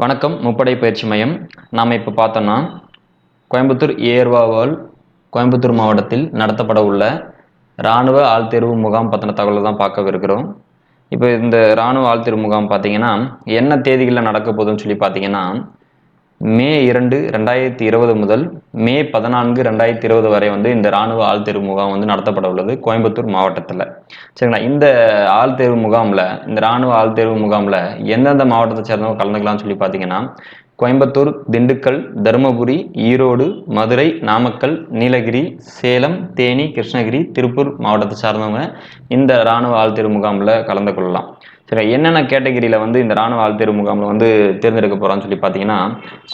வணக்கம் முப்படை பயிற்சி மையம். நாம் இப்போ பார்த்தோன்னா கோயம்புத்தூர் ஏர்வாவால் கோயம்புத்தூர் மாவட்டத்தில் நடத்தப்பட உள்ள இராணுவ ஆழ்த்தேர்வு முகாம் பற்றின தகவலை தான் பார்க்கவிருக்கிறோம் இப்போ இந்த இராணுவ ஆழ்த்தேர்வு முகாம் பார்த்தீங்கன்னா என்ன தேதிகளில் நடக்க போகுதுன்னு சொல்லி பார்த்தீங்கன்னா மே இரண்டு ரெண்டாயிரத்தி இருபது முதல் மே பதினான்கு ரெண்டாயிரத்தி இருபது வரை வந்து இந்த இராணுவ ஆள்தேர்வு முகாம் வந்து நடத்தப்பட உள்ளது கோயம்புத்தூர் மாவட்டத்தில். சரிங்களா? இந்த ஆள்தேர்வு முகாமில் இந்த இராணுவ ஆள்தேர்வு முகாமில் எந்தெந்த மாவட்டத்தை சேர்ந்தவங்க கலந்துக்கலாம்னு சொல்லி பார்த்தீங்கன்னா கோயம்புத்தூர் திண்டுக்கல் தருமபுரி ஈரோடு மதுரை நாமக்கல் நீலகிரி சேலம் தேனி கிருஷ்ணகிரி திருப்பூர் மாவட்டத்தை சார்ந்தவங்க இந்த இராணுவ ஆள்தேர்வு முகாமில் கலந்து கொள்ளலாம். சரி என்னென்ன கேட்டகிரியில் வந்து இந்த ராணுவ ஆள்தேர்வு முகாமில் வந்து தேர்ந்தெடுக்க போகிறான்னு சொல்லி பார்த்தீங்கன்னா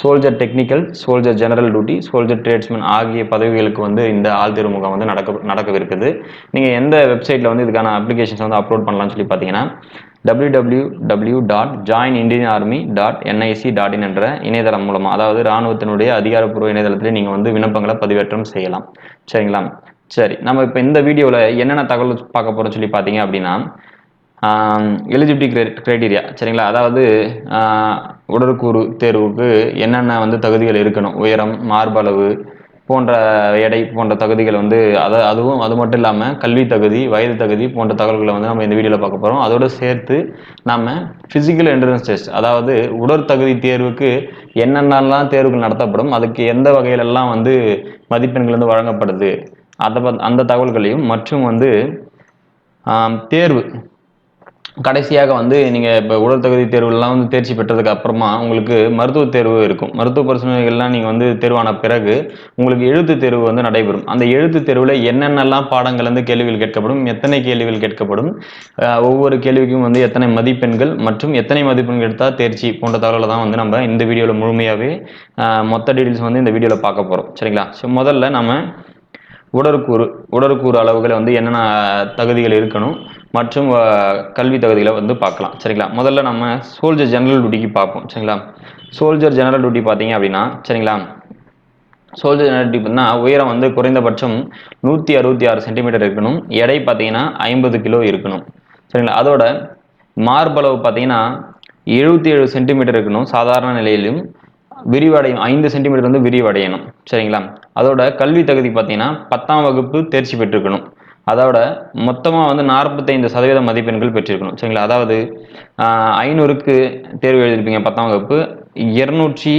soldier technical soldier general duty soldier tradesman ஆகிய பதவிகளுக்கு வந்து இந்த ஆள்தேர்வு முகாம் வந்து நடக்க நடக்கவிருக்குது. நீங்கள் எந்த வெப்சைட்டில் வந்து இதுக்கான அப்ளிகேஷன்ஸ் வந்து அப்லோட் பண்ணலாம்னு சொல்லி பார்த்தீங்கன்னா W W W dot join Indian Army dot NIC dot in என்ற இணையதளம் மூலமாக அதாவது இராணுவத்தினுடைய அதிகாரப்பூர்வ இணையதளத்திலே நீங்கள் வந்து விண்ணப்பங்களை பதிவேற்றம் செய்யலாம். சரிங்களா? சரி நம்ம இப்போ இந்த வீடியோவில் என்னென்ன தகவல் பார்க்க போகிறோம்னு சொல்லி பார்த்தீங்க அப்படின்னா எலிஜிபிலிட்டி க்ரைட்டீரியா சரிங்களா? அதாவது உடற்கூறு தேர்வுக்கு என்னென்ன வந்து தகுதிகள் இருக்கணும்? உயரம் மார்பளவு போன்ற எடை போன்ற தகுதிகள் வந்து அதை அதுவும் அது மட்டும் இல்லாமல் கல்வி தகுதி வயது தகுதி போன்ற தகவல்களை வந்து நம்ம இந்த வீடியோவில் பார்க்க போகிறோம் அதோடு சேர்த்து நம்ம ஃபிசிக்கல் என்ட்ரன்ஸ் டெஸ்ட் அதாவது உடற்தகுதி தேர்வுக்கு என்னென்னலாம் தேர்வுகள் நடத்தப்படும் அதுக்கு எந்த வகையிலெல்லாம் வந்து மதிப்பெண்கள் வந்து வழங்கப்படுது அதை பத் அந்த தகவல்களையும் மற்றும் வந்து தேர்வு கடைசியாக வந்து நீங்கள் இப்போ உடல் தகுதி தேர்வுலாம் வந்து தேர்ச்சி பெற்றதுக்கு அப்புறமா உங்களுக்கு மருத்துவ தேர்வு இருக்கும். மருத்துவ பரிசோதனைகள்லாம் நீங்கள் வந்து தேர்வான பிறகு உங்களுக்கு எழுத்து தேர்வு வந்து நடைபெறும். அந்த எழுத்து தேர்வில் என்னென்னலாம் பாடங்கள் வந்து கேள்விகள் கேட்கப்படும் எத்தனை கேள்விகள் கேட்கப்படும் ஒவ்வொரு கேள்விக்கும் வந்து எத்தனை மதிப்பெண்கள் மற்றும் எத்தனை மதிப்பெண்கள் எடுத்தால் தேர்ச்சி போன்ற தகவலை தான் வந்து நம்ம இந்த வீடியோவில் முழுமையாகவே மொத்த டீட்டெயில்ஸ் வந்து இந்த வீடியோவில் பார்க்க போகிறோம் சரிங்களா? ஸோ முதல்ல நம்ம உடற்கூறு உடற்கூறு அளவுகளை வந்து என்னென்ன தகுதிகள் இருக்கணும் மற்றும் கல்வி தகுதிகளை வந்து பார்க்கலாம். சரிங்களா? முதல்ல நம்ம சோல்ஜர் ஜெனரல் டியூட்டிக்கு பார்ப்போம். சரிங்களா? சோல்ஜர் ஜெனரல் டியூட்டி பார்த்தீங்க அப்படின்னா சரிங்களா? சோல்ஜர் ஜெனரல் டியூட்டி பார்த்தீங்கன்னா உயரம் வந்து குறைந்தபட்சம் நூற்றி அறுபத்தி ஆறு சென்டிமீட்டர் இருக்கணும். எடை பார்த்தீங்கன்னா ஐம்பது கிலோ இருக்கணும். சரிங்களா? அதோட மார்பளவு பார்த்தீங்கன்னா எழுபத்தி ஏழு சென்டிமீட்டர் இருக்கணும். சாதாரண நிலையிலும் விரிவடையும் ஐந்து சென்டிமீட்டர் வந்து விரிவடையணும். சரிங்களா? அதோட கல்வி தகுதி பார்த்தீங்கன்னா பத்தாம் வகுப்பு தேர்ச்சி பெற்றிருக்கணும். அதோட மொத்தமாக வந்து நாற்பத்தைந்து சதவீத மதிப்பெண்கள் பெற்றிருக்கணும். சரிங்களா? அதாவது ஐநூறுக்கு தேர்வு எழுதியிருப்பீங்க பத்தாம் வகுப்பு. இருநூற்றி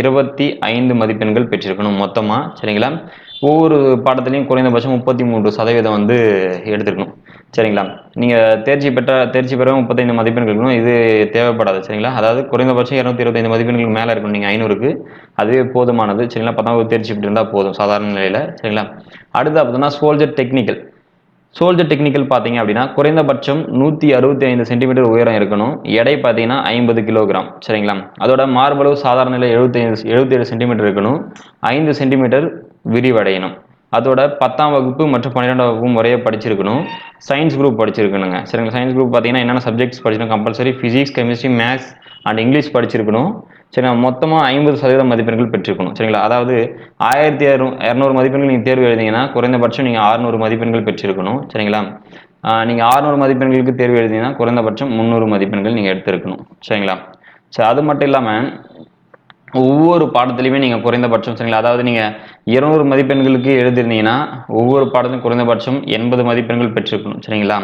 இருபத்தி ஐந்து மதிப்பெண்கள் பெற்றிருக்கணும் மொத்தமாக சரிங்களா? ஒவ்வொரு பாடத்துலையும் குறைந்தபட்சம் முப்பத்தி மூன்று சதவீதம் வந்து எடுத்துக்கணும் சரிங்களா? நீங்கள் தேர்ச்சி பெற்ற தேர்ச்சி பெற முப்பத்தைந்து மதிப்பெண்கள் இருக்கணும். இது தேவைப்படாது சரிங்களா? அதாவது குறைந்தபட்சம் இரநூத்தி இருபத்தைந்து மதிப்பெண்களுக்கு மேலே இருக்கணும். நீங்கள் ஐநூறுக்கு. அதுவே போதுமானது சரிங்களா? பத்தாம் வகுப்பு தேர்ச்சி பெற்றிருந்தால் போதும் சாதாரண நிலையில் சரிங்களா? அடுத்து பார்த்தோம்னா சோல்ஜர் டெக்னிக்கல் சோல்ஜர் டெக்னிக்கல் பார்த்தீங்க அப்படின்னா குறைந்தபட்சம் நூற்றி அறுபத்தி ஐந்து சென்டிமீட்டர் உயரம் இருக்கணும். எடை பார்த்தீங்கன்னா ஐம்பது கிலோகிராம் சரிங்களா? அதோட மார்பளவு சாதாரண நிலை எழுபத்தைந்து எழுபத்தேழு சென்டிமீட்டர் இருக்கணும். ஐந்து சென்டிமீட்டர் விரிவடையணும். அதோட பத்தாம் வகுப்பு மற்றும் பன்னிரெண்டாம் வகுப்பு முறையே படிச்சிருக்கணும். சயின்ஸ் குரூப் படிச்சிருக்கணுங்க. சரிங்களா? சயின்ஸ் குரூப் பார்த்தீங்கன்னா என்னென்ன சப்ஜெக்ட்ஸ் படிச்சிருக்கணும்? Compulsory physics chemistry maths and English படிச்சிருக்கணும். சரிங்களா? மொத்தமாக ஐம்பது சதவீதம் மதிப்பெண்கள் பெற்றிருக்கணும். சரிங்களா? அதாவது ஆயிரத்தி இரநூ இரநூறு மதிப்பெண்கள் நீங்கள் தேர்வு எழுதிங்கன்னா குறைந்தபட்சம் நீங்கள் அறுநூறு மதிப்பெண்கள் பெற்றிருக்கணும். சரிங்களா? நீங்கள் அறுநூறு மதிப்பெண்களுக்கு தேர்வு எழுதிங்கன்னா குறைந்தபட்சம் முந்நூறு மதிப்பெண்கள் நீங்கள் எடுத்திருக்கணும். சரிங்களா? சரி அது மட்டும் இல்லாமல் ஒவ்வொரு பாடத்துலையுமே நீங்கள் குறைந்தபட்சம் சரிங்களா அதாவது நீங்கள் இருநூறு மதிப்பெண்களுக்கு எழுதிருந்தீங்கன்னா ஒவ்வொரு பாடத்திலும் குறைந்தபட்சம் எண்பது மதிப்பெண்கள் பெற்றிருக்கணும். சரிங்களா?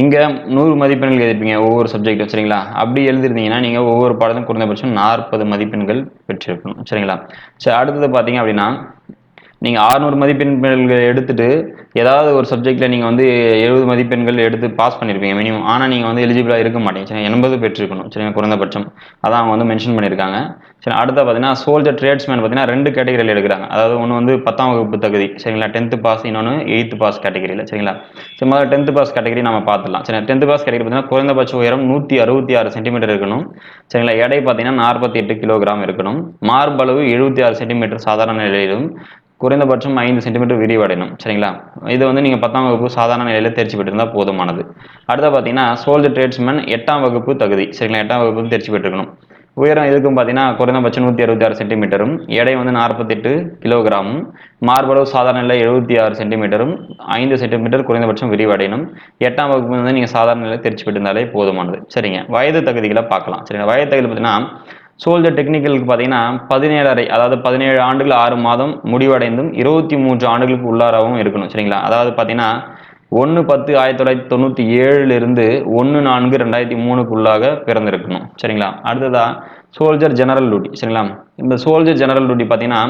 இங்கே நூறு மதிப்பெண்கள் எழுதிப்பீங்க ஒவ்வொரு சப்ஜெக்ட்டும் சரிங்களா? அப்படி எழுதிருந்தீங்கன்னா நீங்கள் ஒவ்வொரு பாடத்திலும் குறைந்தபட்சம் நாற்பது மதிப்பெண்கள் பெற்றிருக்கணும். சரிங்களா? சரி அடுத்தது பார்த்தீங்க அப்படின்னா நீங்கள் 600 மதிப்பெண்கள் எடுத்துட்டு ஏதாவது ஒரு சப்ஜெக்ட்டில் நீங்கள் வந்து எழுபது மதிப்பெண்கள் எடுத்து பாஸ் பண்ணியிருப்பீங்க மினிமம் ஆனால் நீங்கள் வந்து எலிஜிபிளாக இருக்க மாட்டீங்க. சரி எண்பது பெற்றிருக்கணும். சரிங்க குறைந்தபட்சம். அதான் அவங்க வந்து மென்ஷன் பண்ணியிருக்காங்க சரி அடுத்த பார்த்தீங்கன்னா சோல்ஜர் ட்ரேட்ஸ்மேன் பார்த்தீங்கன்னா ரெண்டு கேட்டகரியில் எடுக்கிறாங்க. அதாவது ஒன்று வந்து பத்தாம் வகுப்பு தகுதி. சரிங்களா? டென்த்து பாஸ் இன்னொன்று எயித்து பாஸ் கேட்டகரியில் சரிங்களா? சரி முதல்ல டென்த்து பாஸ் கேட்டகரி நம்ம பார்த்துலாம் சரி டென்த்து பாஸ் கேட்டகரி பார்த்தீங்கன்னா குறைந்தபட்ச உயரம் நூற்றி அறுபத்தி ஆறு சென்டிமீட்டர் இருக்கணும். சரிங்களா? எடை பார்த்தீங்கன்னா நாற்பத்தி எட்டு கிலோகிராம் இருக்கணும். மார்பளவு எழுபத்தி ஆறு சென்டிமீட்டர் சாதாரண நிலையிலும். குறைந்தபட்சம் ஐந்து சென்டிமீட்டர் விரிவடையணும் சரிங்களா? இது வந்து நீங்கள் பத்தாம் வகுப்பு சாதாரண நிலையில் தேர்ச்சி பெற்றிருந்தால் போதுமானது. அடுத்த பார்த்தீங்கன்னா சோல்ஜர் ட்ரேட்ஸ்மேன் எட்டாம் வகுப்பு தகுதி சரிங்களா? எட்டாம் வகுப்பு தேர்ச்சி பெற்றிருக்கணும். உயரம் எதுக்கும் பார்த்தீங்கன்னா குறைந்தபட்சம் நூற்றி அறுபத்தி ஆறு சென்டிமீட்டரும் எடை வந்து நாற்பத்தெட்டு கிலோகிராமும் மார்பளவு சாதாரண நிலை எழுபத்தி ஆறு சென்டிமீட்டரும் ஐந்து சென்டிமீட்டர் குறைந்தபட்சம் விரிவடையணும் எட்டாம் வகுப்பு வந்து நீங்கள் சாதாரண நிலையில் தேர்ச்சி பெற்றிருந்தாலே போதுமானது. சரிங்க. வயது தகுதிகளை பார்க்கலாம். சரிங்களா? வயது தகுதி பார்த்தீங்கன்னா சோல்ஜர் டெக்னிக்கலுக்கு பார்த்தீங்கன்னா பதினேழரை அதாவது பதினேழு ஆண்டுகள் ஆறு மாதம் முடிவடைந்தும் இருபத்தி மூன்று ஆண்டுகளுக்கு உள்ளாராகவும் இருக்கணும் சரிங்களா? அதாவது பார்த்தீங்கன்னா ஒன்று பத்து ஆயிரத்தி தொள்ளாயிரத்தி தொண்ணூற்றி ஏழுலேருந்து ஒன்று நான்கு ரெண்டாயிரத்தி மூணுக்குள்ளாக பிறந்திருக்கணும் சரிங்களா? அடுத்ததா சோல்ஜர் ஜெனரல் டியூட்டி சரிங்களா? இந்த சோல்ஜர் ஜெனரல் டியூட்டி பார்த்தீங்கன்னா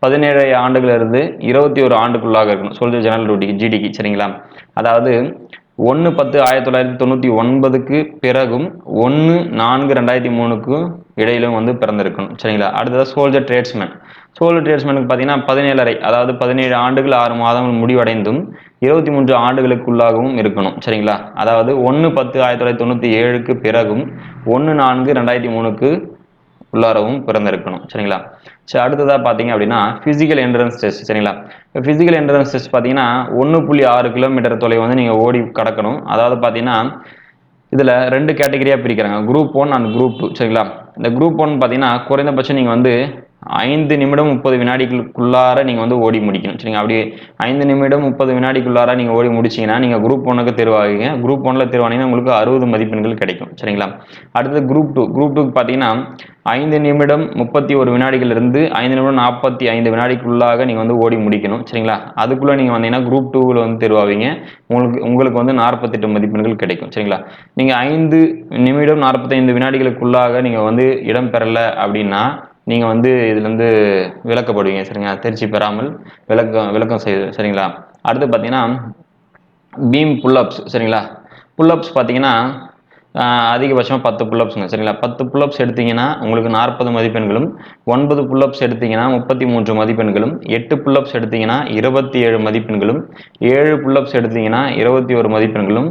பதினேழு ஆண்டுகளிலிருந்து இருபத்தி ஒரு ஆண்டுக்குள்ளாக இருக்கணும் சோல்ஜர் ஜெனரல் டியூட்டி ஜிடிக்கு சரிங்களா? அதாவது ஒன்று பத்து ஆயிரத்தி தொள்ளாயிரத்தி தொண்ணூற்றி ஒன்பதுக்கு பிறகும் ஒன்று நான்கு ரெண்டாயிரத்தி மூணுக்கும் இடையிலும் வந்து பிறந்திருக்கணும். சரிங்களா? அடுத்தது சோல்ஜர் ட்ரேட்ஸ்மேன் சோல்ஜர் ட்ரேட்ஸ்மேனுக்கு பார்த்தீங்கன்னா பதினேழரை அதாவது பதினேழு ஆண்டுகள் ஆறு மாதங்கள் முடிவடைந்தும் இருபத்தி மூன்று ஆண்டுகளுக்குள்ளாகவும் இருக்கணும். சரிங்களா? அதாவது ஒன்று பத்து ஆயிரத்தி தொள்ளாயிரத்தி தொண்ணூற்றி ஏழுக்கு பிறகும் ஒன்று நான்கு ரெண்டாயிரத்தி மூணுக்கு உள்ளாரவும் பிறந்திருக்கணும். சரிங்களா? சரி அடுத்ததாக பார்த்தீங்க அப்படின்னா ஃபிசிக்கல் என்ட்ரன்ஸ் டெஸ்ட் சரிங்களா? ஃபிசிக்கல் என்ட்ரன்ஸ் டெஸ்ட் பார்த்தீங்கன்னா ஒன்று புள்ளி ஆறு கிலோமீட்டர் தொலை வந்து நீங்கள் ஓடி கடக்கணும். அதாவது பார்த்தீங்கன்னா இதில் ரெண்டு கேட்டகரியாக பிரிக்கிறாங்க. Group one and group two சரிங்களா? இந்த குரூப் ஒன் பார்த்தீங்கன்னா குறைந்தபட்சம் நீங்கள் வந்து ஐந்து நிமிடம் முப்பது வினாடிகளுக்குள்ளார நீங்கள் வந்து ஓடி முடிக்கணும். சரிங்களா? அப்படி ஐந்து நிமிடம் முப்பது வினாடிக்குள்ளார நீங்கள் ஓடி முடிச்சீங்கன்னா நீங்கள் குரூப் ஒன்றுக்கு தேர்வாகுங்க குரூப் ஒன்றில் தேர்வானீங்கன்னா உங்களுக்கு அறுபது மதிப்பெண்கள் கிடைக்கும். சரிங்களா? அடுத்தது குரூப் டூ குரூப் டூக்கு பார்த்தீங்கன்னா ஐந்து நிமிடம் முப்பத்தி ஒரு வினாடிகளிலிருந்து ஐந்து நிமிடம் நாற்பத்தி ஐந்து வினாடிக்குள்ளாக நீங்கள் வந்து ஓடி முடிக்கணும். சரிங்களா? அதுக்குள்ளே நீங்கள் வந்தீங்கன்னா குரூப் டூவில் வந்து தேர்வாவீங்க. உங்களுக்கு உங்களுக்கு வந்து நாற்பத்தெட்டு மதிப்பெண்கள் கிடைக்கும். சரிங்களா? நீங்கள் ஐந்து நிமிடம் நாற்பத்தைந்து வினாடிகளுக்குள்ளாக நீங்கள் வந்து இடம் பெறலை அப்படின்னா நீங்கள் வந்து இதுலேருந்து விளக்கப்படுவீங்க சரிங்களா? தேர்ச்சி பெறாமல் விளக்கம் விளக்கம் செய்யுது சரிங்களா? அடுத்து பார்த்தீங்கன்னா பீம் புல்லப்ஸ் சரிங்களா? புல்லப்ஸ் பார்த்தீங்கன்னா அதிகபட்சமாக பத்து புல்லப்ஸுங்க சரிங்களா? பத்து புல்லப்ஸ் எடுத்தீங்கன்னா உங்களுக்கு நாற்பது மதிப்பெண்களும் ஒன்பது புல்லப்ஸ் எடுத்தீங்கன்னா முப்பத்தி மூன்று மதிப்பெண்களும் எட்டு புல்லப்ஸ் எடுத்தீங்கன்னா இருபத்தி ஏழு மதிப்பெண்களும் ஏழு புல்லப்ஸ் எடுத்தீங்கன்னா இருபத்தி ஒரு மதிப்பெண்களும்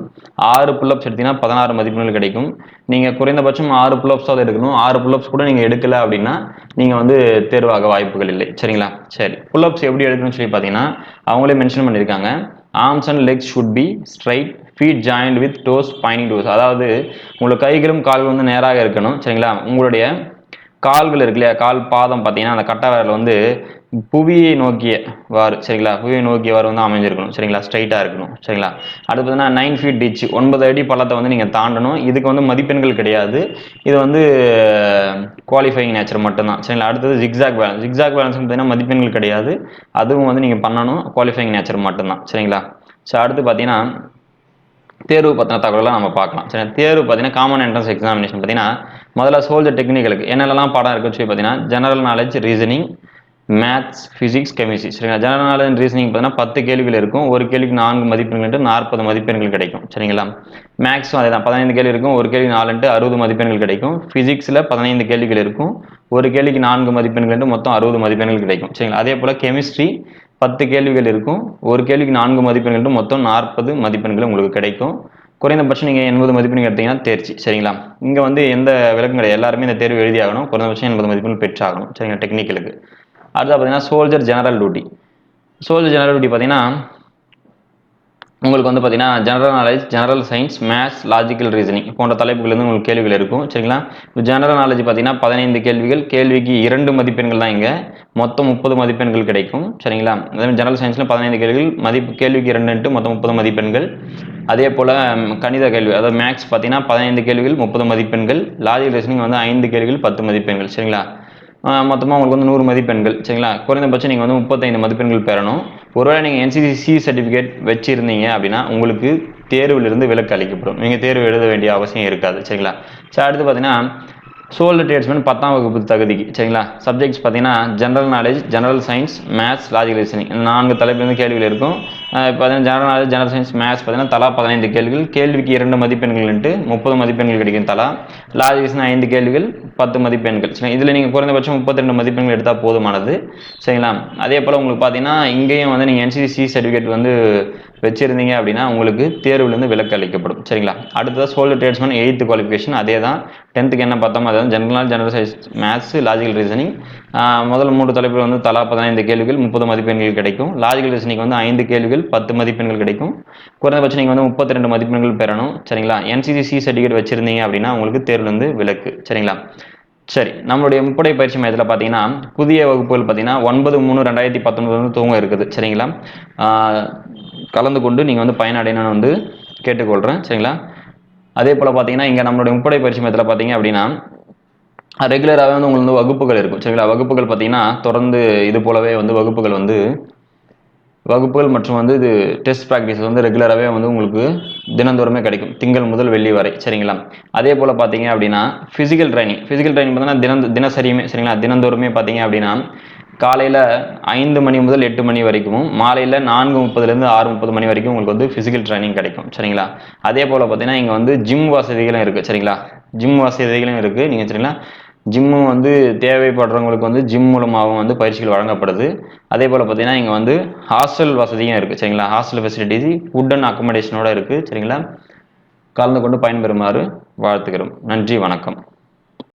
ஆறு புல்லப்ஸ் எடுத்தீங்கன்னா பதினாறு மதிப்பெண்கள் கிடைக்கும். நீங்கள் குறைந்தபட்சம் ஆறு புல்லப்ஸாவது எடுக்கணும். ஆறு புல்லப்ஸ் கூட நீங்கள் எடுக்கலை அப்படின்னா நீங்கள் வந்து தேர்வாக வாய்ப்புகள் இல்லை. சரிங்களா? சரி. புல்லப்ஸ் எப்படி எடுக்கணும்னு சொல்லி பார்த்தீங்கன்னா அவங்களே மென்ஷன் பண்ணியிருக்காங்க. Arms and legs should be straight feet joint with toes pointing toes அதாவது உங்களோட கைகளும் கால்களும் வந்து நேராக இருக்கணும். சரிங்களா? உங்களுடைய கால்கள் இருக்கு இல்லையா? கால் பாதம் பார்த்தீங்கன்னா அந்த கட்டை விரல் வந்து புவியை நோக்கிய வாறு சரிங்களா? புவியை நோக்கியவாறு வந்து அமைஞ்சிருக்கணும். சரிங்களா? ஸ்ட்ரைட்டாக இருக்கணும். சரிங்களா? அடுத்து பார்த்தீங்கன்னா நைன் ஃபீட் டிச் ஒன்பது அடி பள்ளத்தை வந்து நீங்கள் தாண்டணும். இதுக்கு வந்து மதிப்பெண்கள் கிடையாது. இது வந்து குவாலிஃபைங் நேச்சர் மட்டும்தான். சரிங்களா? அடுத்தது ஜிக்ஸாக் பேலன்ஸ் ஜிக்ஸாக் பேலன்ஸ் பார்த்தீங்கன்னா மதிப்பெண்கள் கிடையாது. அதுவும் வந்து நீங்கள் பண்ணணும். குவாலிஃபைங் நேச்சர் மட்டும்தான். சரிங்களா? ஸோ அடுத்து பார்த்தீங்கன்னா தேர்வு பற்றின தகவலாம் நம்ம பார்க்கலாம். சரி தேர்வு பார்த்தீங்கன்னா காமன் என்ட்ரன்ஸ் எக்ஸாமினேஷன் பார்த்தீங்கன்னா முதல்ல சோல்ஜர் டெக்னிக்கலுக்கு என்னென்னலாம் பாடம் இருக்குன்னு சொல்லி பார்த்தீங்கன்னா general knowledge reasoning maths physics chemistry சரிங்களா? ஜெனரல் நாலேஜ் அண்ட் ரீசனிங் பார்த்தீங்கன்னா பத்து கேள்விகள் இருக்கும். ஒரு கேள்விக்கு நான்கு மதிப்பெண்கள் நாற்பது மதிப்பெண்கள் கிடைக்கும். சரிங்களா? மேக்ஸும் அதே தான் பதினைந்து கேள்வி இருக்கும். ஒரு கேள்வி நாலுன்ட்டு அறுபது மதிப்பெண்கள் கிடைக்கும். ஃபிசிக்ஸில் பதினைந்து கேள்விகள் இருக்கும். ஒரு கேள்விக்கு நான்கு மதிப்பெண்கள்ட்டு மொத்தம் அறுபது மதிப்பெண்கள் கிடைக்கும். சரிங்களா? அதே போல் கெமிஸ்ட்ரி பத்து கேள்விகள் இருக்கும். ஒரு கேள்விக்கு நான்கு மதிப்பெண்கள்ட்டு மொத்தம் நாற்பது மதிப்பெண்கள் உங்களுக்கு கிடைக்கும். குறைந்தபட்சம் நீங்கள் எண்பது மதிப்பெண்கள் எடுத்தீங்கன்னா தேர்ச்சி. சரிங்களா? இங்கே வந்து எந்த விளக்கம் கிடையாது. எல்லாருமே இந்த தேர்வு எழுதியாகணும். குறைந்தபட்சம் எண்பது மதிப்பெண்கள் பெற்றாகணும். சரிங்களா? டெக்னிக்கலுக்கு அடுத்து பார்த்தீங்கன்னா soldier general duty soldier general duty பார்த்தீங்கன்னா உங்களுக்கு வந்து பார்த்தீங்கன்னா general knowledge general science maths logical reasoning போன்ற தலைப்புகள்லேருந்து உங்களுக்கு கேள்விகள் இருக்கும். சரிங்களா? இப்போ ஜெனரல் நாலேஜ் பார்த்தீங்கன்னா பதினைந்து கேள்விகள் கேள்விக்கு இரண்டு மதிப்பெண்கள் தான் இங்கே. மொத்தம் முப்பது மதிப்பெண்கள் கிடைக்கும். சரிங்களா? அதே ஜெனரல் சயின்ஸில் பதினைந்து கேள்விகள் மதிப்பு கேள்விக்கு இரண்டு மொத்தம் முப்பது மதிப்பெண்கள். அதே போல் கணித கேள்வி அதாவது மேக்ஸ் பார்த்தீங்கன்னா பதினைந்து கேள்விகள் முப்பது மதிப்பெண்கள். லாஜிக்கல் ரீசனிங் வந்து ஐந்து கேள்விகள் பத்து மதிப்பெண்கள். சரிங்களா? மொத்தமாக உங்களுக்கு வந்து நூறு மதிப்பெண்கள் சரிங்களா? குறைந்தபட்சம் நீங்கள் வந்து முப்பத்தைந்து மதிப்பெண்கள் பெறணும். ஒருவேளை நீங்கள் என்சிசி சர்டிஃபிகேட் வச்சுருந்தீங்க அப்படின்னா உங்களுக்கு தேர்விலிருந்து விலக்கு அளிக்கப்படும். நீங்கள் தேர்வு எழுத வேண்டிய அவசியம் இருக்காது சரிங்களா? சரி அடுத்து பார்த்தீங்கன்னா சோல் ட்ரேட்ஸ்மேன் பத்தாம் வகுப்பு தகுதிக்கு சரிங்களா? சப்ஜெக்ட்ஸ் பார்த்தீங்கன்னா general knowledge general science maths logical reasoning நான்கு தலைப்பிலிருந்து கேள்விகள் இருக்கும். பார்த்தீங்கன்னா general knowledge general science maths பார்த்தீங்கன்னா தலா பதினைந்து கேள்விகள். கேள்விக்கு இரண்டு மதிப்பெண்கள்ன்ட்டு முப்பது மதிப்பெண்கள் கிடைக்கும் தலா. லாஜிக்ஸ்னா ஐந்து கேள்விகள் பத்து மதிப்பெண்கள். சரி இதில் நீங்கள் குறைந்தபட்சம் முப்பத்தி ரெண்டு மதிப்பெண்கள் எடுத்தால் போதுமானது. சரிங்களா? அதே போல் உங்களுக்கு பார்த்தீங்கன்னா இங்கேயும் வந்து நீங்கள் என்சிசி சர்டிஃபிகேட் வந்து வச்சுருந்தீங்க அப்படின்னா உங்களுக்கு தேர்வுலேருந்து விலக்கு அளிக்கப்படும். சரிங்களா? அடுத்தது சோல்டு ட்ரேட்ஸ்மேன் எயித்து குவாலிஃபிகேஷன் அதே தான் டென்த்துக்கு என்ன பார்த்தோமோ அதாவது ஜென்ரல் ஜெனரல் சைஸ் மேத்ஸ் லாஜிக்கல் ரீசனிங் முதல் மூன்று தலைப்பில் வந்து தலா பதினைந்து கேள்விகள் முப்பது மதிப்பெண்கள் கிடைக்கும். லாஜிக்கல் ரீசனிங் வந்து ஐந்து கேள்விகள் பத்து மதிப்பெண்கள் கிடைக்கும். குறைந்தபட்சம் நீங்கள் வந்து முப்பத்தி ரெண்டு மதிப்பெண்கள் பெறணும். சரிங்களா? என்சிசி சர்டிஃபிகேட் வச்சுருந்தீங்க அப்படின்னா உங்களுக்கு தேர்வுலேருந்து விலக்கு. சரிங்களா? சரி நம்மளுடைய முப்படை பயிற்சி மையத்தில் பார்த்தீங்கன்னா புதிய வகுப்புகள் பார்த்தீங்கன்னா ஒன்பது மூணு ரெண்டாயிரத்தி பத்தொன்பது வந்து துவங்க இருக்குது. சரிங்களா? கலந்து கொண்டு நீங்கள் வந்து பயனடையணும்னு வந்து கேட்டுக்கொள்கிறேன் சரிங்களா? அதே போல் பார்த்தீங்கன்னா இங்கே நம்மளுடைய முப்படை பயிற்சி மையத்தில் பார்த்தீங்க அப்படின்னா ரெகுலராகவே வந்து உங்களுக்கு வந்து வகுப்புகள் இருக்கும். சரிங்களா? வகுப்புகள் பார்த்தீங்கன்னா தொடர்ந்து இது போலவே வந்து வகுப்புகள் வந்து வகுப்புகள் மற்றும் வந்து இது டெஸ்ட் ப்ராக்டிஸ் வந்து ரெகுலராகவே வந்து உங்களுக்கு தினந்தோறுமே கிடைக்கும். திங்கள் முதல் வெள்ளி வரை. சரிங்களா? அதே போல் பார்த்தீங்க அப்படின்னா ஃபிசிக்கல் ட்ரைனிங் ஃபிசிக்கல் ட்ரைனிங் பார்த்தீங்கன்னா தினம் தினசரியுமே சரிங்களா? தினந்தோறுமே பார்த்தீங்க அப்படின்னா காலையில் ஐந்து மணி முதல் எட்டு மணி வரைக்கும் மாலையில் நான்கு முப்பதுலேருந்து ஆறு முப்பது மணி வரைக்கும் உங்களுக்கு வந்து ஃபிசிக்கல் ட்ரைனிங் கிடைக்கும். சரிங்களா? அதே போல் பார்த்தீங்கன்னா இங்கே வந்து ஜிம் வசதிகளும் இருக்குது சரிங்களா? ஜிம் வசதிகளும் இருக்குது நீங்கள் சரிங்களா? ஜிம்மு வந்து தேவைப்படுறவங்களுக்கு வந்து ஜிம் மூலமாகவும் வந்து பயிற்சிகள் வழங்கப்படுது. அதே போல் பார்த்தீங்கன்னா இங்கே வந்து ஹாஸ்டல் வசதியும் இருக்குது சரிங்களா? ஹாஸ்டல் ஃபெசிலிட்டிஸ் ஃபுட் அண்ட் அக்கமடேஷனோட இருக்குது சரிங்களா? கலந்து கொண்டு பயன்பெறுமாறு வாழ்த்துக்கிறோம். நன்றி வணக்கம்.